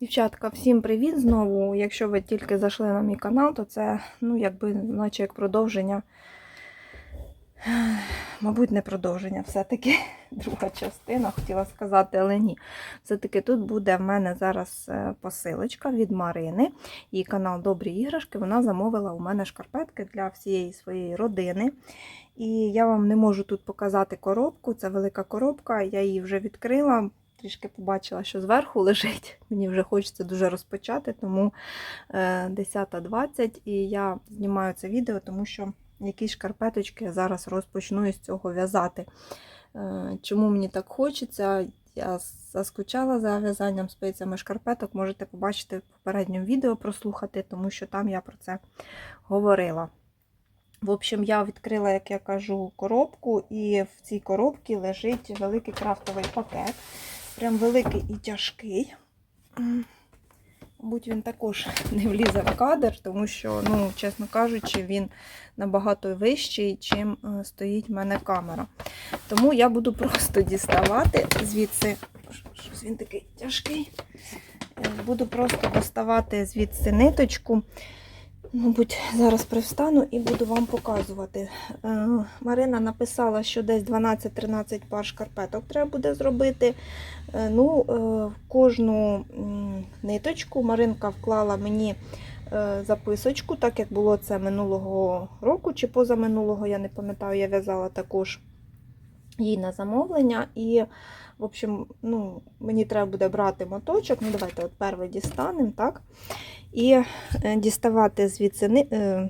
Дівчатка, всім привіт знову. Якщо ви тільки зайшли на мій канал, то це, ну, якби, наче як продовження. Мабуть, не продовження, все-таки друга частина, хотіла сказати, але ні. Все-таки тут буде в мене зараз е, посилочка від Марини. Її канал Добрі іграшки. Вона замовила у мене шкарпетки для всієї своєї родини. І я вам не можу тут показати коробку. Це велика коробка, я її вже відкрила. Трішки побачила, що зверху лежить. Мені вже хочеться дуже розпочати, тому е, 10.20 і я знімаю це відео, тому що якісь шкарпеточки я зараз розпочну із цього в'язати. Е, Чому мені так хочеться? Я заскучала за в'язанням спицями шкарпеток, можете побачити в попередньому відео, прослухати, тому що там я про це говорила. В общем, я відкрила, як я кажу, коробку, і в цій коробці лежить великий крафтовий пакет. Прям великий і тяжкий. Мабуть, він також не влізе в кадр, тому що, ну, чесно кажучи, він набагато вищий, чим е, стоїть в мене камера. Тому я буду просто діставати звідси. Щось він такий тяжкий. Е, Буду просто доставати звідси ниточку. Мабуть, зараз привстану і буду вам показувати. Е, Марина написала, що десь 12-13 пар шкарпеток треба буде зробити. Е, Ну, е, в кожну м, ниточку Маринка вклала мені е, записочку, так як було це минулого року чи позаминулого, я не пам'ятаю, я в'язала також їй на замовлення. І, в общем, ну, мені треба буде брати моточок. Ну, давайте от перший дістанемо, так? І е, діставати звідси е,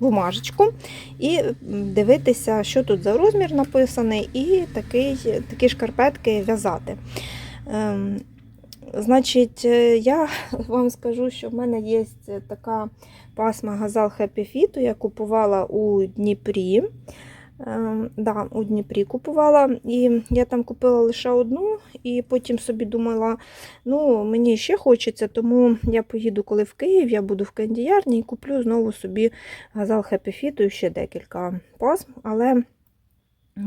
бумажечку і дивитися, що тут за розмір написаний, і такий, такі шкарпетки в'язати. Ем, Значить, е, я вам скажу, що в мене є така пасма Газал Happy Fit, я купувала у Дніпрі. Ем, да, у Дніпрі купувала. І я там купила лише одну, і потім собі думала, ну, мені ще хочеться, тому я поїду, коли в Київ, я буду в кандіярні і куплю знову собі Газал Happy Fit і ще декілька пасм. Але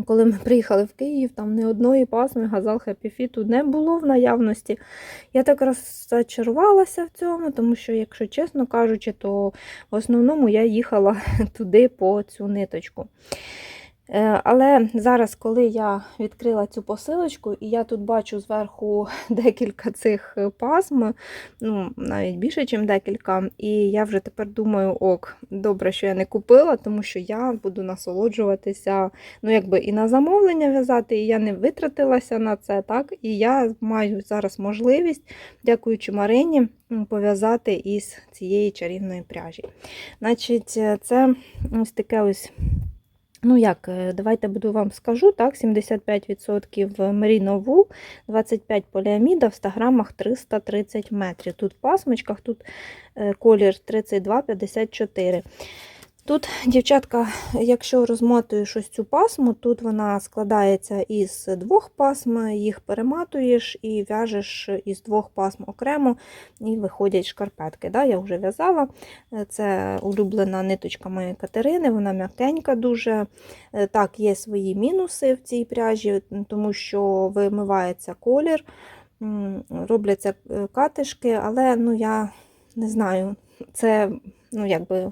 коли ми приїхали в Київ, там ні одної пасми Газал Fit не було в наявності. Я так розчарувалася в цьому, тому що, якщо чесно кажучи, то в основному я їхала туди по цю ниточку. Е, Але зараз, коли я відкрила цю посилочку, і я тут бачу зверху декілька цих пасм, ну, навіть більше, ніж декілька, і я вже тепер думаю, ок, добре, що я не купила, тому що я буду насолоджуватися, ну, якби і на замовлення в'язати, і я не витратилася на це, так, і я маю зараз можливість, дякуючи Марині, пов'язати із цієї чарівної пряжі. Значить, е, це ось таке ось. Ну як, е, давайте буду вам скажу, так, 75% Merino Wool, 25 поліаміда, в 100 грамах 330 метрів. Тут в пасмочках, тут е, колір 32,54. Тут, дівчатка, якщо розмотуєш ось цю пасму, тут вона складається із двох пасм, їх перематуєш і в'яжеш із двох пасм окремо, і виходять шкарпетки. Да, Я вже в'язала. Це улюблена ниточка моєї Катерини, вона м'якенька дуже. Е, Так, є свої мінуси в цій пряжі, тому що вимивається колір, робляться е, катишки, але ну, я не знаю, це ну, якби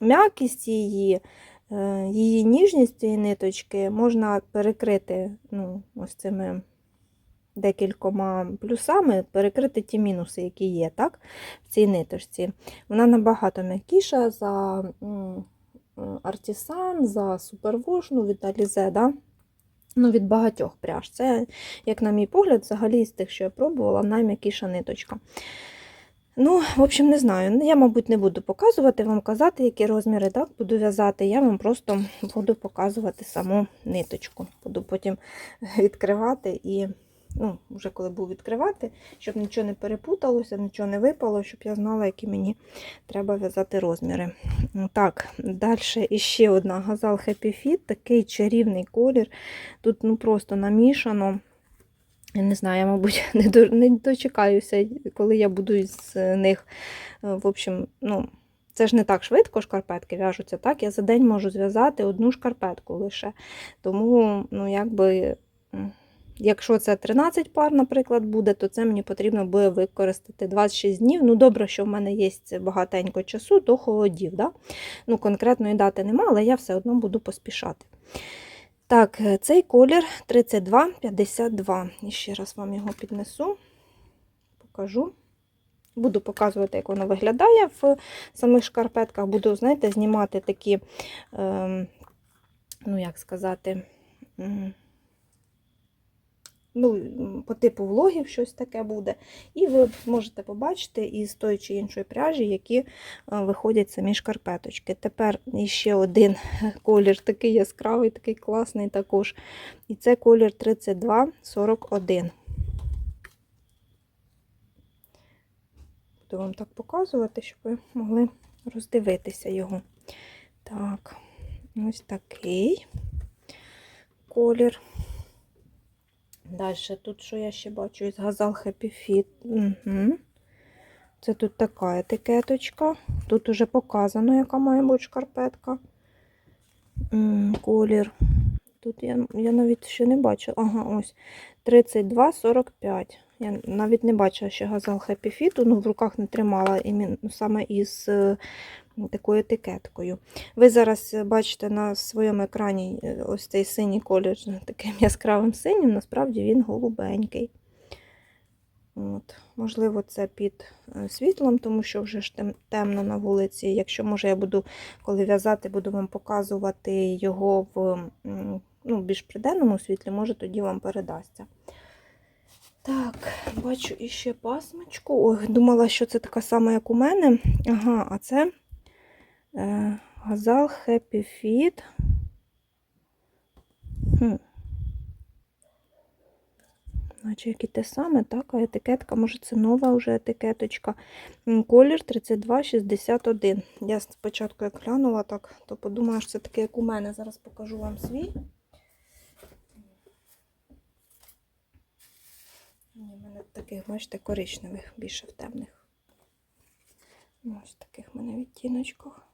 м'якість її, е, її ніжність цієї ниточки можна перекрити ну, ось цими декількома плюсами, перекрити ті мінуси, які є так, в цій ниточці. Вона набагато м'якіша за артісан, за супервош, ну, від Alize, да? ну, від багатьох пряж. Це, як на мій погляд, взагалі з тих, що я пробувала, найм'якіша ниточка. Ну, в общем, не знаю. Я, мабуть, не буду показувати вам казати, які розміри так буду в'язати. Я вам просто буду показувати саму ниточку. Буду потім відкривати і, ну, вже коли буду відкривати, щоб нічого не перепуталося, нічого не випало, щоб я знала, які мені треба в'язати розміри. Так, далі іще одна газал Happy Fit, такий чарівний колір. Тут ну, просто намішано. Я не знаю, я, мабуть, не, до, не дочекаюся, коли я буду з них. е, В общем, ну, це ж не так швидко шкарпетки в'яжуться, так? Я за день можу зв'язати одну шкарпетку лише. Тому, ну, якби, Якщо це 13 пар, наприклад, буде, то це мені потрібно буде використати 26 днів. Ну, добре, що в мене є багатенько часу до холодів. Да? Ну, Конкретної дати немає, але я все одно буду поспішати. Так, е, цей колір 32,52. І ще раз вам його піднесу, покажу. Буду показувати, як воно виглядає в самих шкарпетках. Буду, знаєте, знімати такі, ем, ну, як сказати, ну, по типу влогів щось таке буде. І ви можете побачити із тої чи іншої пряжі, які е, виходять самі шкарпеточки. Тепер ще один колір, такий яскравий, такий класний також. І це колір 3241. Буду вам так показувати, щоб ви могли роздивитися його. Так, ось такий колір. Далі, тут що я ще бачу із Газал Happy Fit. Це тут така етикеточка. Тут уже показано, яка має бути шкарпетка. Колір. Тут я, я навіть ще не бачила. Ага, ось 32,45. Я навіть не бачила ще Газал Happy Fit, ну в руках не тримала саме із е, такою етикеткою. Ви зараз е, бачите на своєму екрані е, ось цей синій колір таким яскравим синім, насправді він голубенький. От. Можливо, це під світлом, тому що вже ж темно на вулиці. Якщо може, я буду, коли в'язати, буду вам показувати його в ну, більш приденному світлі, може тоді вам передасться. Так, бачу іще пасмочку. Ой, думала, що це така сама, як у мене. Ага, а це е, Газал Happy Fit. Хм. Наче як і те саме, так, а етикетка, може це нова вже етикеточка. Колір 3261. Я спочатку як глянула, так, то подумала, що це таке, як у мене. Зараз покажу вам свій. Ні, в мене таких, бачите, коричневих, більше в темних. Ось таких в мене відтіночках.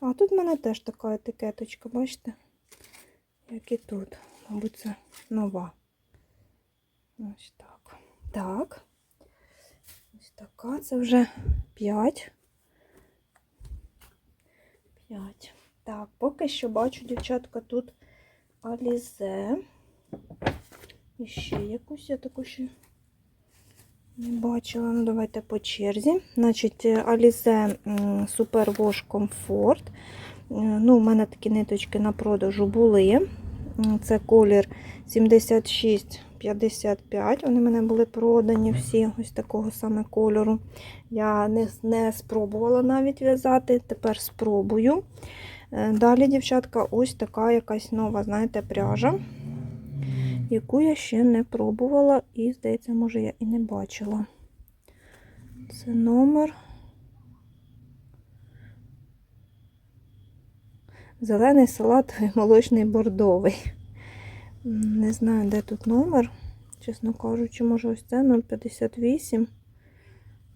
А тут в мене теж така етикеточка, бачите? Як і тут. Мабуть, це нова. Ось так. Так. Ось така. Це вже 5. 5. Так, поки що бачу, дівчатка, тут Алізе. І ще якусь я таку ще не бачила. Ну, давайте по черзі. Значить, Alize м, Super Wash Comfort. Е, Ну, у мене такі ниточки на продажу були. Це колір 76-55. Вони мене були продані всі ось такого саме кольору. Я не, не спробувала навіть в'язати, тепер спробую. Е, Далі, дівчатка, ось така якась нова, знаєте, пряжа яку я ще не пробувала і, здається, може, я і не бачила. Це номер. Зелений салатовий молочний бордовий. Не знаю, де тут номер. Чесно кажучи, може ось це 058.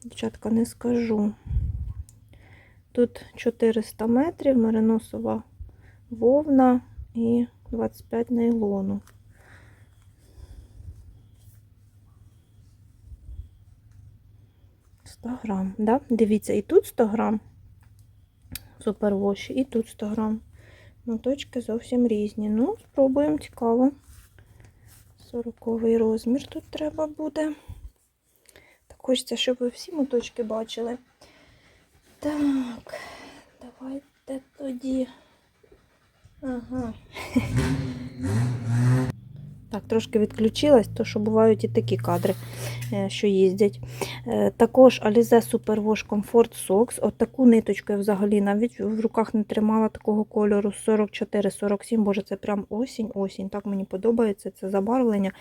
Дівчатка, не скажу. Тут 400 метрів, мериносова вовна і 25 нейлону. 100 грам, да? Дивіться, і тут 100 грам супервоші, і тут 100 грам. Моточки зовсім різні. Ну, спробуємо, цікаво. 40 розмір тут треба буде. Так хочеться, щоб ви всі моточки бачили. Так, давайте тоді. Ага. Так, трошки відключилась, то що бувають і такі кадри, е, що їздять. Е, Також Alize Super Wash Comfort Socks. От таку ниточку я взагалі навіть в руках не тримала такого кольору 44-47. Боже, це прям осінь-осінь. Так мені подобається це забарвлення.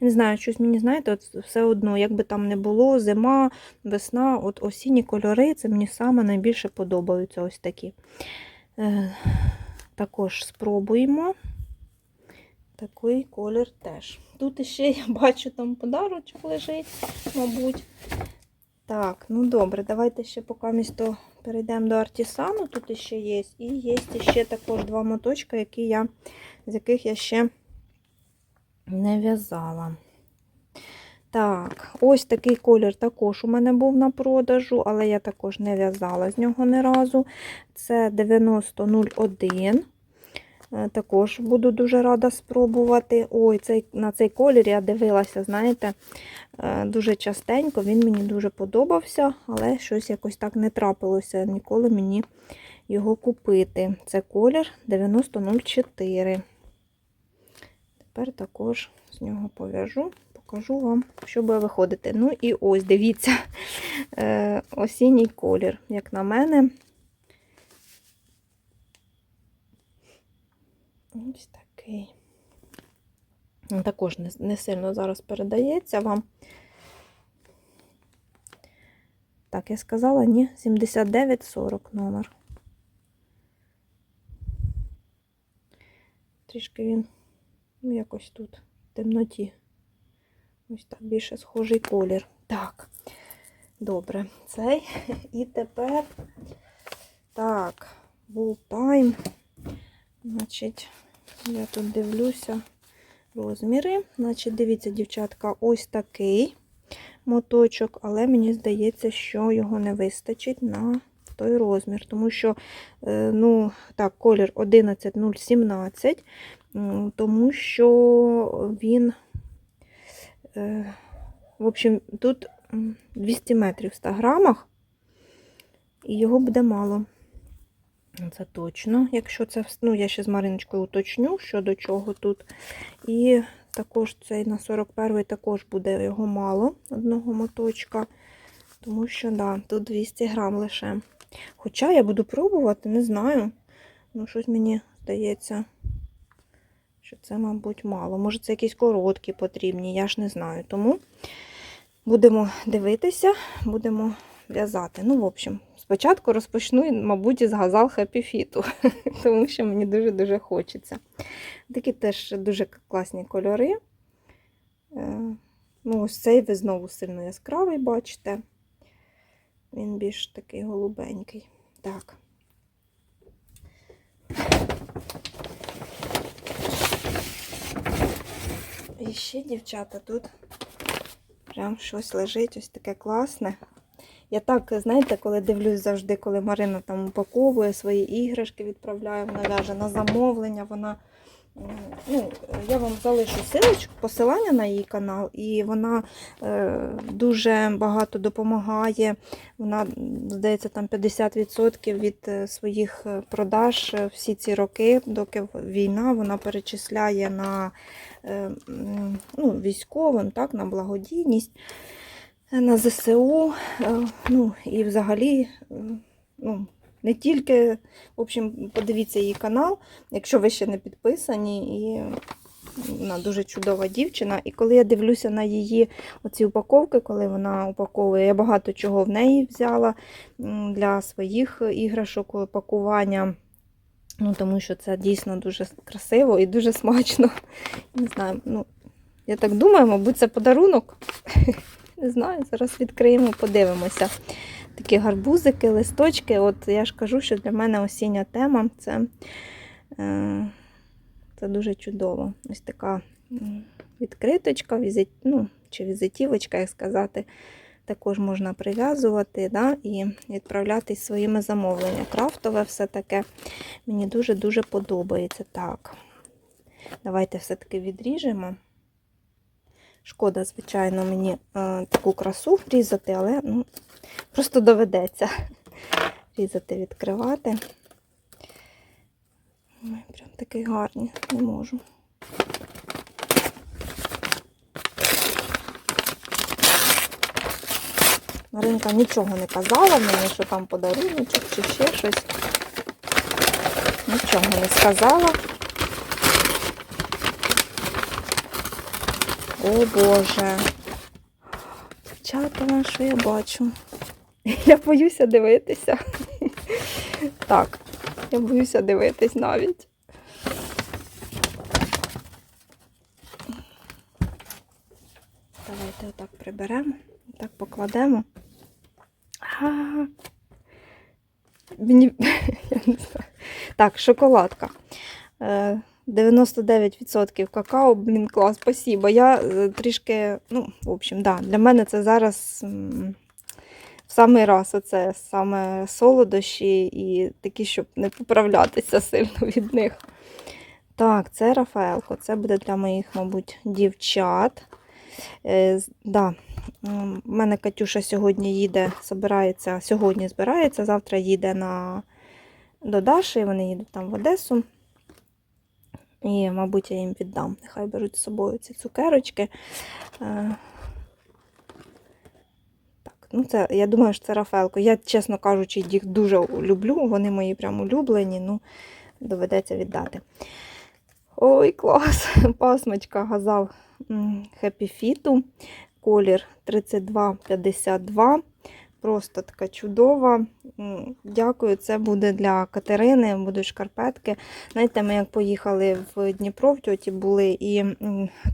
Я не знаю, щось мені, знаєте, от все одно, як би там не було, зима, весна, от осінні кольори, це мені саме найбільше подобаються ось такі. Е, Також спробуємо. Такий колір теж. Тут ще я бачу там подарочок лежить, мабуть. Так, ну добре, давайте ще поки місто перейдемо до артісану. Тут ще є. І є ще також два моточка, які я, з яких я ще Не в'язала. Так, ось такий колір також у мене був на продажу, але я також не в'язала з нього ні разу. Це 9001. Е, Також буду дуже рада спробувати. Ой, цей, на цей колір я дивилася, знаєте, е, дуже частенько. Він мені дуже подобався, але щось якось так не трапилося ніколи мені його купити. Це колір 9004. Тепер також з нього пов'яжу, покажу вам, що буде виходити. Ну і ось, дивіться, е, осінній колір, як на мене. Ось такий. Також не, сильно зараз передається вам. Так, я сказала, ні, 7940 номер. Трішки він ну, якось тут в темноті. Ось так більше схожий колір. Так, добре, цей. І тепер так, Time. Значить, я тут дивлюся розміри. Значить, дивіться, дівчатка, ось такий моточок, але мені здається, що його не вистачить на той розмір, тому що, е, ну, так, колір 11017, тому що він, е, в общем, тут 200 метрів в 100 грамах, і його буде мало. Це точно, якщо це, ну, я ще з Мариночкою уточню, що до чого тут. І також цей на 41-й також буде його мало, одного моточка. Тому що, да, тут 200 грам лише. Хоча я буду пробувати, не знаю. Ну, щось мені здається, що це, мабуть, мало. Може, це якісь короткі потрібні, я ж не знаю. Тому будемо дивитися, будемо в'язати. Ну, в общем, спочатку розпочну, мабуть, із газал Fit, тому що мені дуже-дуже хочеться. Такі теж дуже класні кольори. Е, Ну, ось цей ви знову сильно яскравий, бачите. Він більш такий голубенький. Так. І ще, дівчата, тут прям щось лежить, ось таке класне. Я так, знаєте, коли дивлюсь завжди, коли Марина там упаковує свої іграшки, відправляє, вона в'яже на замовлення, вона. Ну, я вам залишу силочку, посилання на її канал, і вона е, дуже багато допомагає. Вона, здається, там 50% від е, своїх е, продаж е, всі ці роки, доки війна, вона перечисляє на е, ну, військовим, так, на благодійність, на ЗСУ. е, Ну, і взагалі, е, ну, не тільки, в общем, подивіться її канал, якщо ви ще не підписані, і вона дуже чудова дівчина. І коли я дивлюся на її оці упаковки, коли вона упаковує, я багато чого в неї взяла для своїх іграшок, пакування. Ну, тому що це дійсно дуже красиво і дуже смачно. Не знаю, ну, я так думаю, мабуть, це подарунок. Не знаю, зараз відкриємо, подивимося. Такі гарбузики, листочки. От я ж кажу, що для мене осіння тема це, е, це дуже чудово. Ось така відкриточка, візит, ну, чи візитівочка, як сказати. Також можна прив'язувати да, і відправляти своїми замовленнями. Крафтове все таке. Мені дуже-дуже подобається. Так. Давайте все-таки відріжемо. Шкода, звичайно, мені е, таку красу врізати, але ну, просто доведеться різати, відкривати. Ой, прям такий гарний, не можу. Маринка нічого не казала мені, що там подаруночок чи ще щось. Нічого не сказала. О Боже. Дівчата, що я бачу? Я боюся дивитися. Так, я боюся дивитись навіть. Давайте отак приберемо, так покладемо. А, Мені, я не знаю. Так, шоколадка. Е, 99% какао, блін, клас, спасибо. Я е, трішки, ну, в общем, да, для мене це зараз в самий раз оце саме солодощі і такі, щоб не поправлятися сильно від них. Так, це Рафаелко. Це буде для моїх, мабуть, дівчат. Е, да. У мене Катюша сьогодні їде, збирається, сьогодні збирається, завтра їде на, до Даші, вони їдуть там в Одесу. І, мабуть, я їм віддам. Нехай беруть з собою ці цукерочки. Е, Так, ну це, я думаю, що це Рафаелко. Я, чесно кажучи, їх дуже люблю. Вони мої прям улюблені, ну доведеться віддати. Ой, клас! Пасмочка м, Happy Fit. Колір 3252. Просто така чудова. Дякую, це буде для Катерини, будуть шкарпетки. Знаєте, ми як поїхали в Дніпро, в тьоті були, і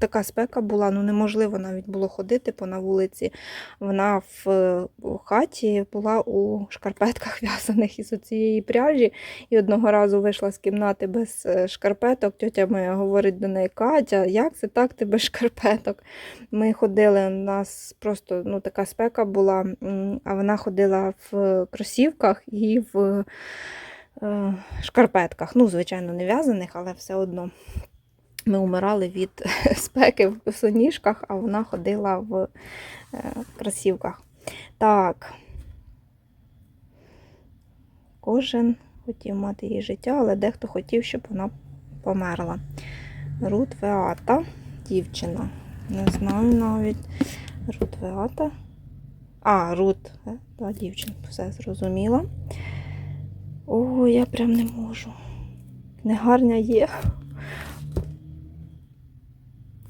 така спека була, ну неможливо навіть було ходити по на вулиці. Вона в, хаті була у шкарпетках в'язаних із цієї пряжі. І одного разу вийшла з кімнати без е, шкарпеток. Тьотя моя говорить до неї, Катя, як це так ти без шкарпеток? Ми ходили, у нас просто ну, така спека була, а вона ходила в кросівках і в е, шкарпетках. Ну, звичайно, не в'язаних, але все одно. Ми умирали від спеки в соніжках, а вона ходила в е, кросівках. Так. Кожен хотів мати її життя, але дехто хотів, щоб вона померла. Рут Веата, дівчина. Не знаю навіть. Рут Веата. А, Рут, е, та все зрозуміла. О, я прям не можу. Книгарня є.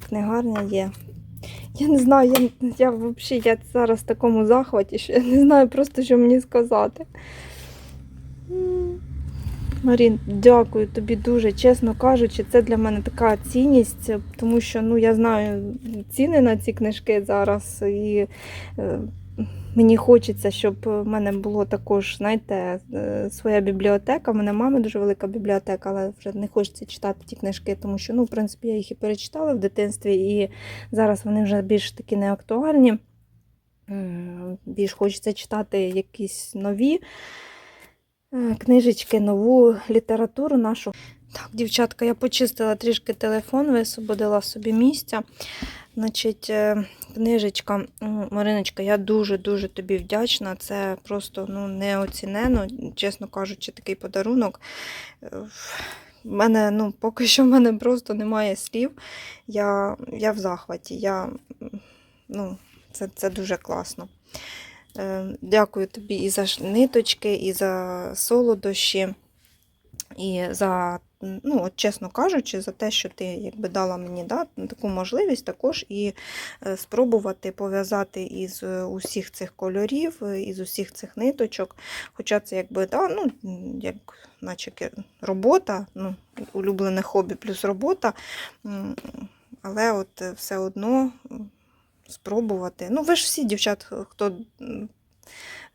Книгарня є. Я не знаю, я, я взагалі я зараз в такому захваті, що я не знаю просто, що мені сказати. Марін, дякую тобі дуже. Чесно кажучи, це для мене така цінність, тому що ну, я знаю ціни на ці книжки зараз. І е, мені хочеться, щоб в мене було також, знаєте, е, своя бібліотека. У мене мами дуже велика бібліотека, але вже не хочеться читати ті книжки, тому що, ну, в принципі, я їх і перечитала в дитинстві, і зараз вони вже більш такі не актуальні. Більш хочеться читати якісь нові книжечки, нову літературу нашу. Так, дівчатка, я почистила трішки телефон, висвободила собі місця. Значить, е, книжечка, Мариночка, я дуже-дуже тобі вдячна. Це просто ну, неоцінено, чесно кажучи, такий подарунок. Е, В мене, ну, поки що в мене просто немає слів. Я, я в захваті. Я, ну, це, це дуже класно. Е, Дякую тобі і за ниточки, і за солодощі, і за, ну, от чесно кажучи, за те, що ти якби дала мені да, таку можливість також і е, спробувати пов'язати із е, усіх цих кольорів, із усіх цих ниточок. Хоча це якби да, ну, як, наче робота, ну, улюблене хобі плюс робота. Але от все одно спробувати. Ну, ви ж всі, дівчат, хто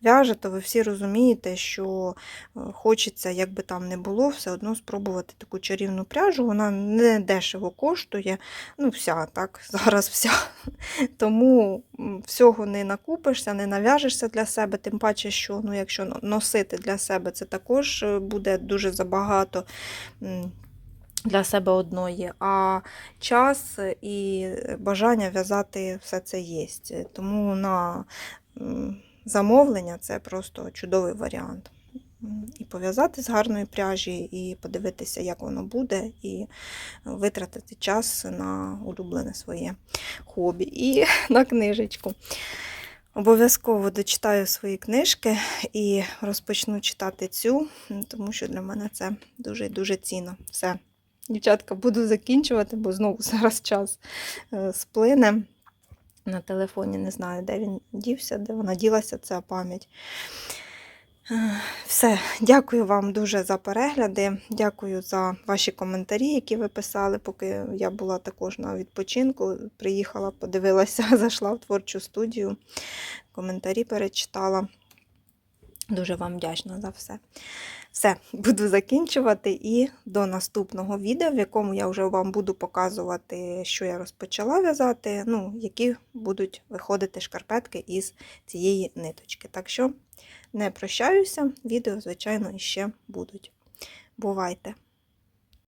в'яже, то ви всі розумієте, що е, хочеться, як би там не було, все одно спробувати таку чарівну пряжу. Вона не дешево коштує. Ну, вся, так, зараз вся. Тому всього не накупишся, не нав'яжешся для себе, тим паче, що ну, якщо носити для себе, це також е, буде дуже забагато. Для себе одної, а час і бажання в'язати все це є. Тому на замовлення це просто чудовий варіант. І пов'язати з гарної пряжі, і подивитися, як воно буде, і витратити час на улюблене своє хобі і на книжечку. Обов'язково дочитаю свої книжки і розпочну читати цю, тому що для мене це дуже і дуже цінно. Все. Дівчатка, буду закінчувати, бо знову зараз час е, сплине. На телефоні не знаю, де він дівся, де вона ділася, ця пам'ять. Е, Все, дякую вам дуже за перегляди. Дякую за ваші коментарі, які ви писали, поки я була також на відпочинку. Приїхала, подивилася, зайшла в творчу студію, коментарі перечитала. Дуже вам вдячна за все. Все, буду закінчувати і до наступного відео, в якому я вже вам буду показувати, що я розпочала в'язати, ну, які будуть виходити шкарпетки із цієї ниточки. Так що не прощаюся, відео, звичайно, іще будуть. Бувайте!